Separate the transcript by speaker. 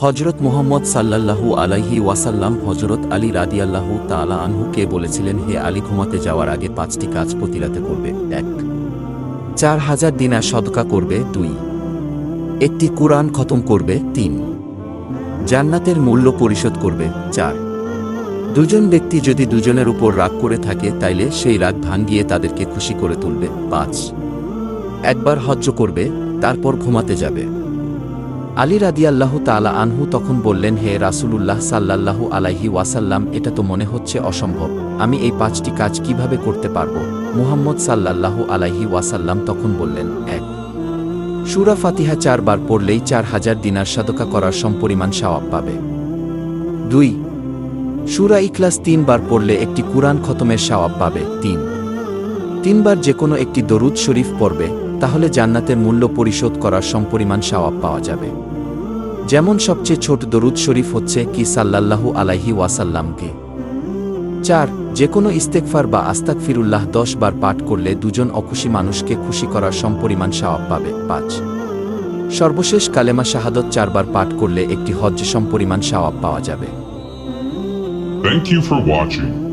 Speaker 1: হজরত মোহাম্মদ সাল্লাল্লাহু আলাইহি ওয়াসাল্লাম হজরত আলী রাদিয়াল্লাহু তাআলা আনহুকে বলেছিলেন, হে আলী, ঘুমাতে যাওয়ার আগে পাঁচটি কাজ প্রতিরাতে করবে। এক, চার হাজার দিনার সদকা করবে। দুই, একটি কুরআন খতম করবে। তিন, জান্নাতের মূল্য পরিশোধ করবে। চার, দুজন ব্যক্তি যদি দুজনের উপর রাগ করে থাকে, তাইলে সেই রাগ ভাঙ্গিয়ে তাদেরকে খুশি করে তুলবে। পাঁচ, একবার হজ্জ করবে, তারপর ঘুমাতে যাবে। আলী রাদিয়াল্লাহু তালা আনহু তখন বললেন, হে রাসূলুল্লাহ সাল্লাল্লাহু আলাইহি ওয়াসাল্লাম, এটা তো মনে হচ্ছে অসম্ভব। আমি এই পাঁচটি কাজ কীভাবে করতে পারব? মুহাম্মদ সাল্লাল্লাহু আলাইহি ওয়াসাল্লাম তখন বললেন, এক, সুরা ফাতিহা চারবার পড়লেই চার হাজার দিনার সাদকা করার সমপরিমাণ সওয়াব পাবে। দুই, সুরা ইখলাস তিনবার পড়লে একটি কুরআন খতমের সওয়াব পাবে। তিন, তিনবার যে কোনো একটি দরুদ শরীফ পড়বে। তাহলে জান্নাতের মূল্য পরিশোধ করার সমপরিমাণ সওয়াব পাওয়া যাবে। যেমন সবচেয়ে ছোট দরুদ শরীফ হচ্ছে কি সাল্লাল্লাহু আলাইহি ওয়াসাল্লামকে। চার যে কোনো ইস্তেকফার বা আস্তাক ফিরুল্লাহ দশ বার পাঠ করলে দুজন অখুশি মানুষকে খুশি করার সমপরিমাণ সওয়াব পাবে। পাঁচ, সর্বশেষ কালেমা শাহাদত চারবার পাঠ করলে একটি হজ্জ সমপরিমাণ সওয়াব পাওয়া যাবে।
Speaker 2: Thank you for watching.